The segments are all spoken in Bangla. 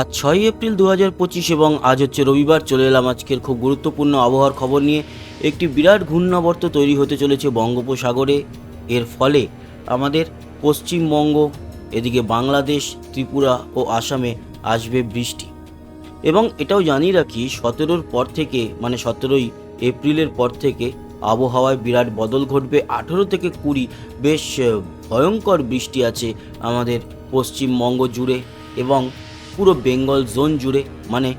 আজ ছয়ই এপ্রিল দু হাজার পঁচিশ এবং আজ হচ্ছে রবিবার, চলে এলাম আজকের খুব গুরুত্বপূর্ণ আবহাওয়ার খবর নিয়ে। একটি বিরাট ঘূর্ণাবর্ত তৈরি হতে চলেছে বঙ্গোপসাগরে। এর ফলে আমাদের পশ্চিমবঙ্গ, এদিকে বাংলাদেশ, ত্রিপুরা ও আসামে আসবে বৃষ্টি। এবং এটাও জানিয়ে রাখি, সতেরোর পর থেকে মানে সতেরোই এপ্রিলের পর থেকে আবহাওয়ায় বিরাট বদল ঘটবে। আঠেরো থেকে কুড়ি বেশ ভয়ঙ্কর বৃষ্টি আছে আমাদের পশ্চিমবঙ্গ জুড়ে এবং পুরো বেঙ্গল জোন জুড়ে মানে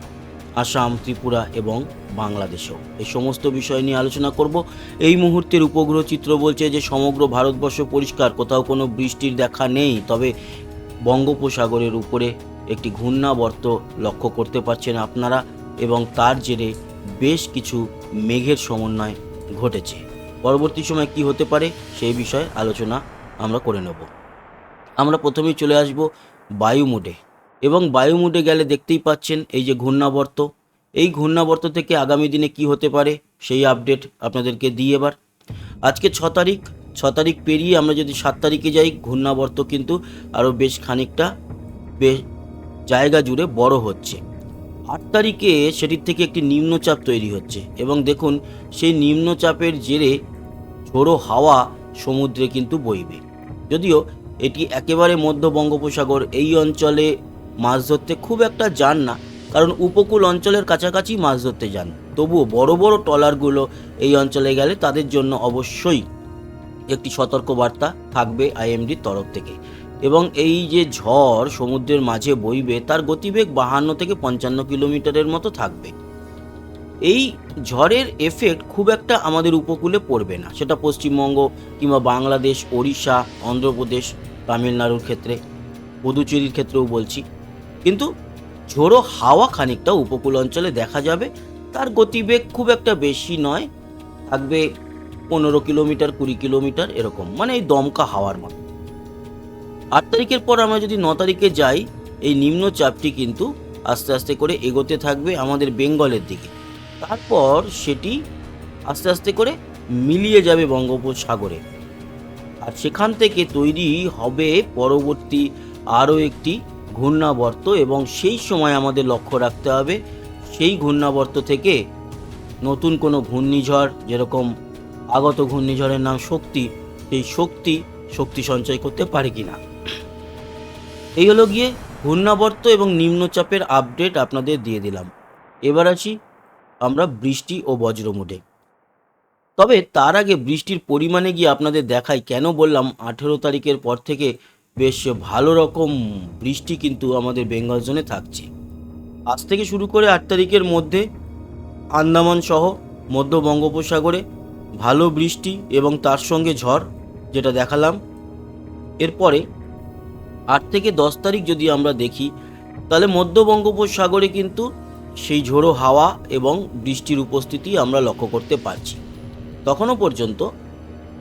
আসাম, ত্রিপুরা এবং বাংলাদেশেও। এই সমস্ত বিষয় নিয়ে আলোচনা করব। এই মুহূর্তের উপগ্রহ চিত্র বলছে যে সমগ্র ভারতবর্ষ পরিষ্কার, কোথাও কোনো বৃষ্টির দেখা নেই, তবে বঙ্গোপসাগরের উপরে একটি ঘূর্ণাবর্ত লক্ষ্য করতে পারছেন আপনারা এবং তার জেরে বেশ কিছু মেঘের সমন্বয় ঘটেছে। পরবর্তী সময় কি হতে পারে সেই বিষয়ে আলোচনা আমরা করে নেব। আমরা প্রথমেই চলে আসব বায়ু মোডে এবং বায়ু মোডে গেলে দেখতেই পাচ্ছেন এই যে ঘূর্ণাবর্ত। এই ঘূর্ণাবর্ত থেকে আগামী দিনে কি হতে পারে সেই আপডেট আপনাদেরকে দিই এবার। আজকে ছ তারিখ ছ তারিখ পেরিয়ে আমরা যদি সাত তারিখে যাই, ঘূর্ণাবর্ত কিন্তু আরও বেশ খানিকটা বেশ জায়গা জুড়ে বড় হচ্ছে। আট তারিখে সেটির থেকে একটি নিম্নচাপ তৈরি হচ্ছে এবং দেখুন, সেই নিম্নচাপের জেরে ঝোড়ো হাওয়া সমুদ্রে কিন্তু বইবে। যদিও এটি একেবারে মধ্য বঙ্গোপসাগর, এই অঞ্চলে মাছ ধরতে খুব একটা যান না, কারণ উপকূল অঞ্চলের কাছাকাছি মাছ ধরতে যান। তবুও বড় বড় ট্রলারগুলো এই অঞ্চলে গেলে তাদের জন্য অবশ্যই একটি সতর্কবার্তা থাকবে আইএমডির তরফ থেকে। এবং এই যে ঝড় সমুদ্রের মাঝে বইবে, তার গতিবেগ বাহান্ন থেকে পঞ্চান্ন কিলোমিটারের মতো থাকবে। এই ঝড়ের এফেক্ট খুব একটা আমাদের উপকূলে পড়বে না। সেটা পশ্চিমবঙ্গ কিংবা বাংলাদেশ, ওড়িশা, অন্ধ্রপ্রদেশ, তামিলনাড়ুর ক্ষেত্রে, পুদুচেরির ক্ষেত্রেও বলছি। কিন্তু ঝোড়ো হাওয়া খানিকটা উপকূল অঞ্চলে দেখা যাবে। তার গতিবেগ খুব একটা বেশি নয়, থাকবে পনেরো কিলোমিটার, কুড়ি কিলোমিটার এরকম মানে এই দমকা হাওয়ার মতো। আট তারিখের পর আমরা যদি ন তারিখে যাই, এই নিম্নচাপটি কিন্তু আস্তে আস্তে করে এগোতে থাকবে আমাদের বেঙ্গলের দিকে। তারপর সেটি আস্তে আস্তে করে মিলিয়ে যাবে বঙ্গোপসাগরে। আর সেখান থেকে তৈরি হবে পরবর্তী আরও একটি ঘূর্ণাবর্ত এবং সেই সময় আমাদের লক্ষ্য রাখতে হবে, সেই ঘূর্ণাবর্ত থেকে নতুন কোনো ঘূর্ণিঝড়, যেরকম আগত ঘূর্ণিঝড়ের নাম শক্তি, সেই শক্তি শক্তি সঞ্চয় করতে পারে কিনা। এই হলো গিয়ে ঘূর্ণাবর্ত এবং নিম্নচাপের আপডেট আপনাদের দিয়ে দিলাম। এবার আছি আমরা বৃষ্টি ও বজ্রমুডে তবে তার আগে বৃষ্টির পরিমাণে গিয়ে আপনাদের দেখাই, কেন বললাম আঠেরো তারিখের পর থেকে বেশ ভালো রকম বৃষ্টি কিন্তু আমাদের বেঙ্গল জোনে থাকছে। আজ থেকে শুরু করে আট তারিখের মধ্যে আন্দামান সহ মধ্য বঙ্গোপসাগরে ভালো বৃষ্টি এবং তার সঙ্গে ঝড় যেটা দেখালাম। এরপরে আট থেকে দশ তারিখ যদি আমরা দেখি, তাহলে মধ্য বঙ্গোপসাগরে কিন্তু সেই ঝোড়ো হাওয়া এবং বৃষ্টির উপস্থিতি আমরা লক্ষ্য করতে পারছি। তখনও পর্যন্ত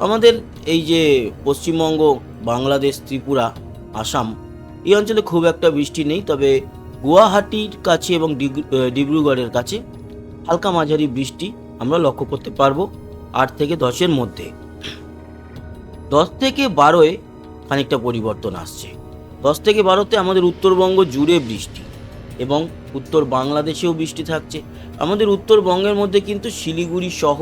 আমাদের এই যে পশ্চিমবঙ্গ, বাংলাদেশ, ত্রিপুরা, আসাম, এই অঞ্চলে খুব একটা বৃষ্টি নেই, তবে গুয়াহাটির কাছে এবং ডিব্রুগড়ের কাছে হালকা মাঝারি বৃষ্টি আমরা লক্ষ্য করতে পারব আট থেকে দশের মধ্যে। দশ থেকে বারোয় খানিকটা পরিবর্তন আসছে। দশ থেকে বারোতে আমাদের উত্তরবঙ্গ জুড়ে বৃষ্টি এবং উত্তর বাংলাদেশেও বৃষ্টি থাকছে। আমাদের উত্তরবঙ্গের মধ্যে কিন্তু শিলিগুড়ি সহ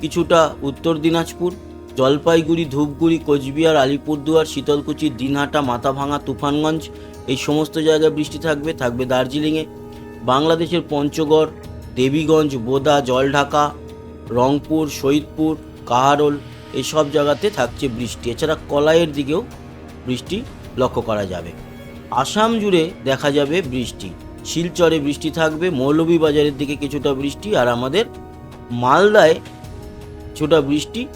কিছুটা উত্তর দিনাজপুর জলপাইগুড়ি, ধূপগুড়ি, কোচবিহার, আলিপুরদুয়ার, শীতলকুচি, দিনহাটা মাথাভাঙা তুফানগঞ্জ, এই সমস্ত জায়গায় বৃষ্টি থাকবে থাকবে দার্জিলিংয়ে। বাংলাদেশের পঞ্চগড়, দেবীগঞ্জ, বোদা, জলঢাকা, রংপুর, শহীদপুর, কাহারোল এই সব জায়গাতে থাকছে বৃষ্টি। এছাড়া কলাইয়ের দিকেও বৃষ্টি লক্ষ্য করা যাবে। আসাম জুড়ে দেখা যাবে বৃষ্টি। শিলচরে বৃষ্টি থাকবে, মৌলভীবাজারের দিকে কিছুটা বৃষ্টি, আর আমাদের মালদায় কিছুটা বৃষ্টি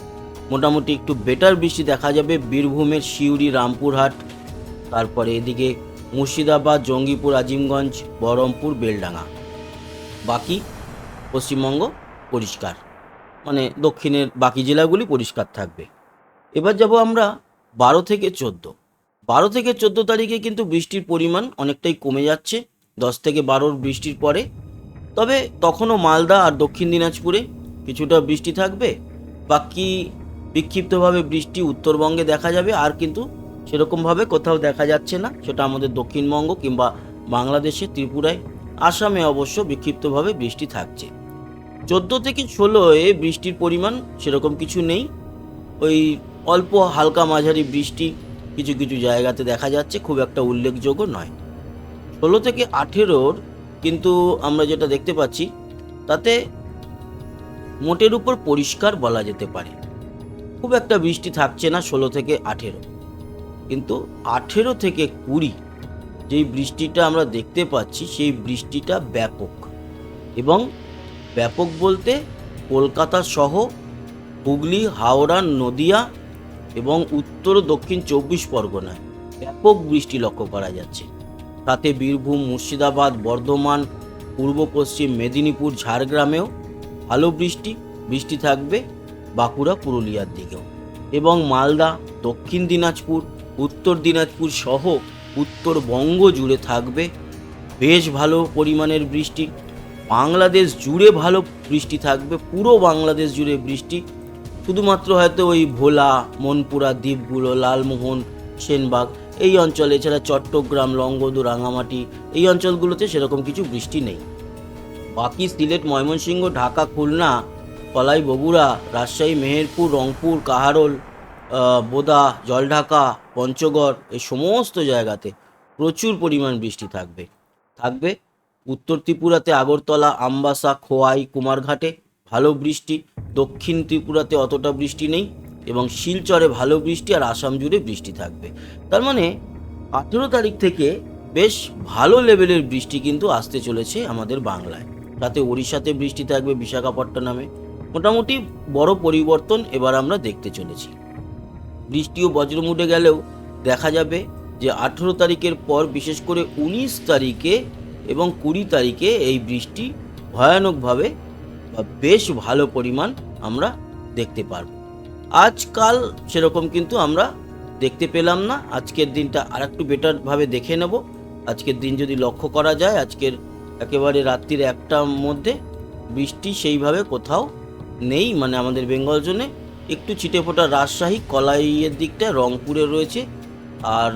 মোটামুটি একটু বেটার বৃষ্টি দেখা যাবে। বীরভূমের সিউড়ি, রামপুরহাট, তারপরে এদিকে মুর্শিদাবাদ, জঙ্গিপুর, আজিমগঞ্জ, বহরমপুর, বেলডাঙ্গা। বাকি পশ্চিমবঙ্গ পরিষ্কার। মানে দক্ষিণের বাকি জেলাগুলি পরিষ্কার থাকবে। এবার যাব আমরা বারো থেকে চোদ্দ। বারো থেকে চোদ্দ তারিখে কিন্তু বৃষ্টির পরিমাণ অনেকটাই কমে যাচ্ছে। দশ থেকে বারোর বৃষ্টির পরে। তবে তখনও মালদা আর দক্ষিণ দিনাজপুরে কিছুটা বৃষ্টি থাকবে। বাকি বিক্ষিপ্তভাবে বৃষ্টি উত্তরবঙ্গে দেখা যাবে, আর কিন্তু সেরকমভাবে কোথাও দেখা যাচ্ছে না। সেটা আমাদের দক্ষিণবঙ্গ কিংবা বাংলাদেশে ত্রিপুরায়। আসামে অবশ্য বিক্ষিপ্তভাবে বৃষ্টি থাকছে। চোদ্দ থেকে ষোলোয় বৃষ্টির পরিমাণ সেরকম কিছু নেই। ওই অল্প হালকা মাঝারি বৃষ্টি কিছু কিছু জায়গাতে দেখা যাচ্ছে, খুব একটা উল্লেখযোগ্য নয়। ষোলো থেকে আঠেরোর কিন্তু আমরা যেটা দেখতে পাচ্ছি, তাতে মোটের উপর পরিষ্কার বলা যেতে পারে। খুব একটা বৃষ্টি থাকছে না ষোলো থেকে আঠেরো। কিন্তু আঠেরো থেকে কুড়ি যেই বৃষ্টিটা আমরা দেখতে পাচ্ছি, সেই বৃষ্টিটা ব্যাপক। এবং ব্যাপক বলতে কলকাতা সহ হুগলি, হাওড়া, নদিয়া এবং উত্তর দক্ষিণ চব্বিশ পরগনায় ব্যাপক বৃষ্টি লক্ষ্য করা যাচ্ছে। তাতে বীরভূম, মুর্শিদাবাদ, বর্ধমান, পূর্ব পশ্চিম, মেদিনীপুর, ঝাড়গ্রামেও ভালো বৃষ্টি বৃষ্টি থাকবে। বাঁকুড়া, পুরুলিয়ার দিকেও। এবং মালদা, দক্ষিণ দিনাজপুর, উত্তর দিনাজপুর সহ উত্তরবঙ্গ জুড়ে থাকবে বেশ ভালো পরিমাণের বৃষ্টি। বাংলাদেশ জুড়ে ভালো বৃষ্টি থাকবে, পুরো বাংলাদেশ জুড়ে বৃষ্টি। শুধুমাত্র হয়তো ওই ভোলা, মনপুরা, দ্বীপগুলো, লালমোহন, সেনবাগ, এই অঞ্চলে, এছাড়া চট্টগ্রাম, লংগদু, রাঙামাটি, এই অঞ্চলগুলোতে সেরকম কিছু বৃষ্টি নেই। বাকি সিলেট, ময়মনসিংহ, ঢাকা, খুলনা কলাই বগুড়া, রাজশাহী, মেহেরপুর, রংপুর, কাহারোল বোদা, জলঢাকা, পঞ্চগড় এই সমস্ত জায়গাতে প্রচুর পরিমাণ বৃষ্টি থাকবে। থাকবে উত্তর ত্রিপুরাতে আগরতলা, আমবাসা, খোয়াই, কুমারঘাটে ভালো বৃষ্টি, দক্ষিণ ত্রিপুরাতে অতটা বৃষ্টি নেই এবং শিলচরে ভালো বৃষ্টি আর আসাম জুড়ে বৃষ্টি থাকবে। তার মানে আঠেরো তারিখ থেকে বেশ ভালো লেভেলের বৃষ্টি কিন্তু আসতে চলেছে আমাদের বাংলায়। তাতে ওড়িশাতে বৃষ্টি থাকবে, বিশাখাপট্টনমে। মোটামুটি বড় পরিবর্তন এবার আমরা দেখতে চলেছি। বৃষ্টি ও বজ্রমুডে গেলেও দেখা যাবে যে আঠেরো তারিখের পর, বিশেষ করে উনিশ তারিখে এবং কুড়ি তারিখে এই বৃষ্টি ভয়ানকভাবে বেশ ভালো পরিমাণ আমরা দেখতে পারব। আজকাল সেরকম কিন্তু আমরা দেখতে পেলাম না। আজকের দিনটা আর একটু বেটারভাবে দেখে নেব। আজকের দিন যদি লক্ষ্য করা যায়, আজকের একেবারে রাত্রির একটার মধ্যে বৃষ্টি সেইভাবে কোথাও নেই মানে আমাদের বেঙ্গল জোনে। একটু ছিটেফোঁটা রাজশাহী, কলাইয়ের দিকটা রংপুরে রয়েছে। আর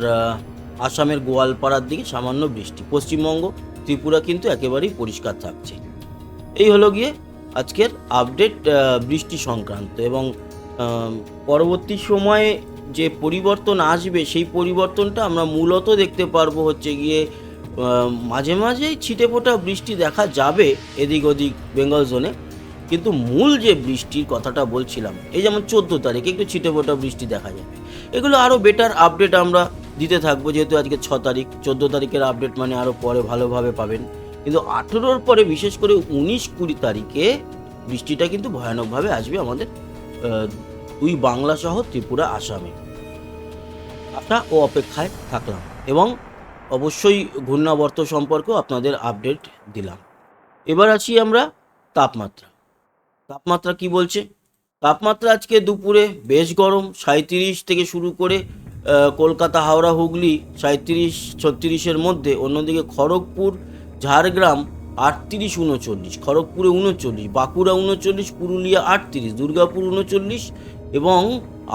আসামের গোয়ালপাড়ার দিকে সামান্য বৃষ্টি। পশ্চিমবঙ্গ, ত্রিপুরা কিন্তু একেবারেই পরিষ্কার থাকছে। এই হলো গিয়ে আজকের আপডেট বৃষ্টি সংক্রান্ত। এবং পরবর্তী সময়ে যে পরিবর্তন আসবে, সেই পরিবর্তনটা আমরা মূলত দেখতে পারব হচ্ছে গিয়ে মাঝে মাঝেই ছিটে ফোটা বৃষ্টি দেখা যাবে এদিক ওদিক বেঙ্গল জোনে। কিন্তু মূল যে বৃষ্টির কথাটা বলছিলাম, এই যেমন চোদ্দ তারিখ, একটু ছিটে ফোটা বৃষ্টি দেখা যাবে এগুলো আরও বেটার আপডেট আমরা দিতে থাকব, যেহেতু আজকে ছ তারিখ, চোদ্দ তারিখের আপডেট মানে আরও পরে ভালোভাবে পাবেন। কিন্তু আঠেরোর পরে বিশেষ করে উনিশ কুড়ি তারিখে বৃষ্টিটা কিন্তু ভয়ানকভাবে আসবে আমাদের দুই বাংলা সহ ত্রিপুরা, আসামে। আশা ও অপেক্ষায় থাকলাম এবং অবশ্যই ঘূর্ণাবর্ত সম্পর্কেও আপনাদের আপডেট দিলাম। এবার আছি আমরা তাপমাত্রা। তাপমাত্রা কি বলছে? তাপমাত্রা আজকে দুপুরে বেশ গরম সাঁত্রিশ থেকে শুরু করে কলকাতা, হাওড়া, হুগলি সাঁত্রিশ ছত্রিশের মধ্যে, অন্যদিকে খড়গপুর, ঝাড়গ্রাম আটত্রিশ, উনচল্লিশ, খড়গপুরে উনচল্লিশ, বাঁকুড়া উনচল্লিশ, পুরুলিয়া আটত্রিশ, দুর্গাপুর উনচল্লিশ এবং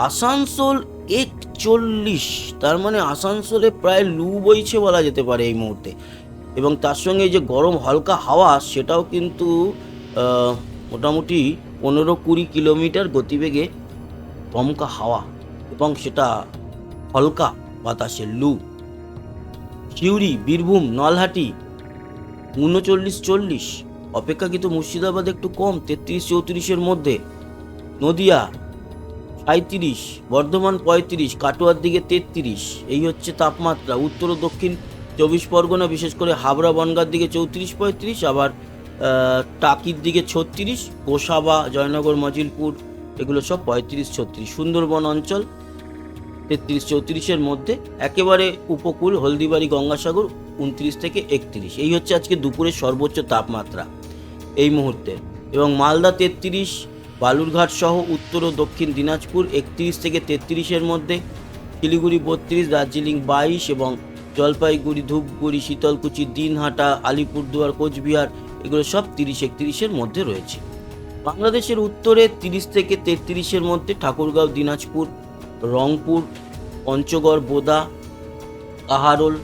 আসানসোল একচল্লিশ। তার মানে আসানসোলে প্রায় লু বইছে বলা যেতে পারে এই মুহূর্তে। এবং তার সঙ্গে যে গরম হালকা হাওয়া, সেটাও কিন্তু মোটামুটি পনেরো কুড়ি কিলোমিটার গতিবেগে দমকা হাওয়া এবং সেটা হলকা বাতাসের লু। সিউড়ি, বীরভূম, নলহাটি, উনচল্লিশ চল্লিশ। অপেক্ষাকৃত মুর্শিদাবাদ একটু কম, তেত্রিশ, চৌত্রিশের মধ্যে। নদিয়া সাঁত্রিশ বর্ধমান পঁয়ত্রিশ, কাটোয়ার দিকে তেত্রিশ। এই হচ্ছে তাপমাত্রা। উত্তর ও দক্ষিণ চব্বিশ পরগনা, বিশেষ করে হাবড়া, বনগার দিকে চৌত্রিশ পঁয়ত্রিশ, আবার টাকির দিকে ছত্রিশ, গোসাবা, জয়নগর, মজিলপুর, এগুলো সব পঁয়ত্রিশ, ছত্রিশ। সুন্দরবন অঞ্চল তেত্রিশ, চৌত্রিশের মধ্যে। একেবারে উপকূল, হলদিবাড়ি, গঙ্গাসাগর, উনত্রিশ থেকে একত্রিশ। এই হচ্ছে আজকে দুপুরের সর্বোচ্চ তাপমাত্রা এই মুহূর্তে। এবং মালদা তেত্রিশ, বালুরঘাট সহ উত্তর ও দক্ষিণ দিনাজপুর একত্রিশ থেকে তেত্রিশের মধ্যে। শিলিগুড়ি বত্রিশ, দার্জিলিং বাইশ এবং জলপাইগুড়ি, ধূপগুড়ি, শীতলকুচি, দিনহাটা, আলিপুরদুয়ার, কোচবিহার, এগুলো সব তিরিশ একত্রিশের মধ্যে রয়েছে। বাংলাদেশের উত্তরে তিরিশ থেকে তেত্রিশের মধ্যে ঠাকুরগাঁও, দিনাজপুর, রংপুর, পঞ্চগড়, বোদা, কাহারোল,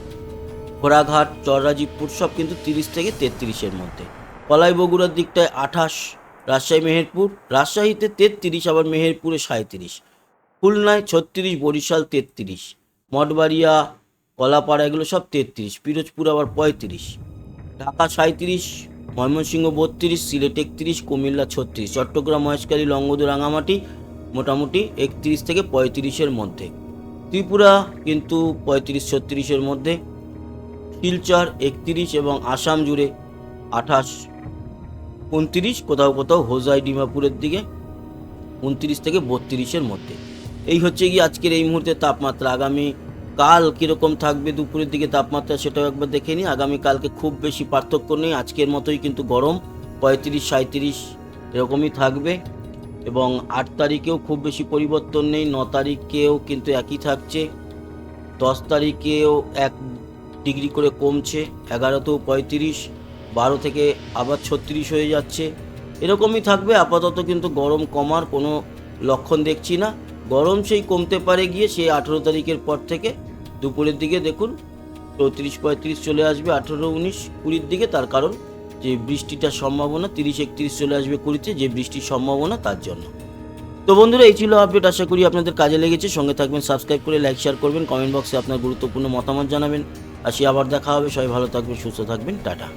ঘোড়াঘাট, চররাজীবপুর সব কিন্তু তিরিশ থেকে তেত্রিশের মধ্যে। কলাই বগুড়ার দিকটায় আঠাশ, রাজশাহী, মেহেরপুর, রাজশাহীতে তেত্রিশ, আবার মেহেরপুরে সাঁত্রিশ খুলনায় ছত্রিশ, বরিশাল তেত্রিশ, মঠবাড়িয়া কলাপাড়া, এগুলো সব তেত্রিশ, পিরোজপুর আবার পঁয়ত্রিশ, ঢাকা সাঁত্রিশ ময়মনসিংহ বত্রিশ, সিলেট একত্রিশ, কুমিল্লা ছত্রিশ, চট্টগ্রাম মহেশকালী লঙ্গদু রাঙামাটি মোটামুটি একত্রিশ থেকে পঁয়ত্রিশের মধ্যে। ত্রিপুরা কিন্তু পঁয়ত্রিশ, ছত্রিশের মধ্যে। শিলচর একত্রিশ এবং আসাম জুড়ে আঠাশ, উনত্রিশ, কোথাও কোথাও হোজাই, ডিমাপুরের দিকে উনত্রিশ থেকে বত্রিশের মধ্যে। এই হচ্ছে গিয়ে আজকের এই মুহূর্তে তাপমাত্রা। আগামী কাল কীরকম থাকবে দুপুরের দিকে তাপমাত্রা সেটাও একবার দেখে নিই। আগামীকালকে খুব বেশি পার্থক্য নেই। আজকের মতোই কিন্তু গরম, পঁয়ত্রিশ সাঁত্রিশ এরকমই থাকবে এবং আট তারিখেও খুব বেশি পরিবর্তন নেই। ন তারিখেও কিন্তু একই থাকছে। দশ তারিখেও এক ডিগ্রি করে কমছে। এগারোতেও পঁয়ত্রিশ, বারো থেকে আবার ছত্রিশ হয়ে যাচ্ছে। এরকমই থাকবে। আপাতত কিন্তু গরম কমার কোনো লক্ষণ দেখছি না। গরম সেই কমতে পারে গিয়ে সেই আঠেরো তারিখের পর থেকে। দুপুরের দিকে দেখুন, চৌত্রিশ পঁয়ত্রিশ চলে আসবে আঠেরো উনিশ, কুড়ির দিকে তার কারণ যে বৃষ্টিটার সম্ভাবনা, তিরিশ একত্রিশ চলে আসবে কুড়িতে যে বৃষ্টির সম্ভাবনা তার জন্য। তো বন্ধুরা, এই ছিল আপডেট আশা করি আপনাদের কাজে লেগেছে। সঙ্গে থাকবেন সাবস্ক্রাইব করে লাইক শেয়ার করবেন কমেন্ট বক্সে আপনার গুরুত্বপূর্ণ মতামত জানাবেন। আসি আবার দেখা হবে, সবাই ভালো থাকবেন, সুস্থ থাকবেন, টাটা।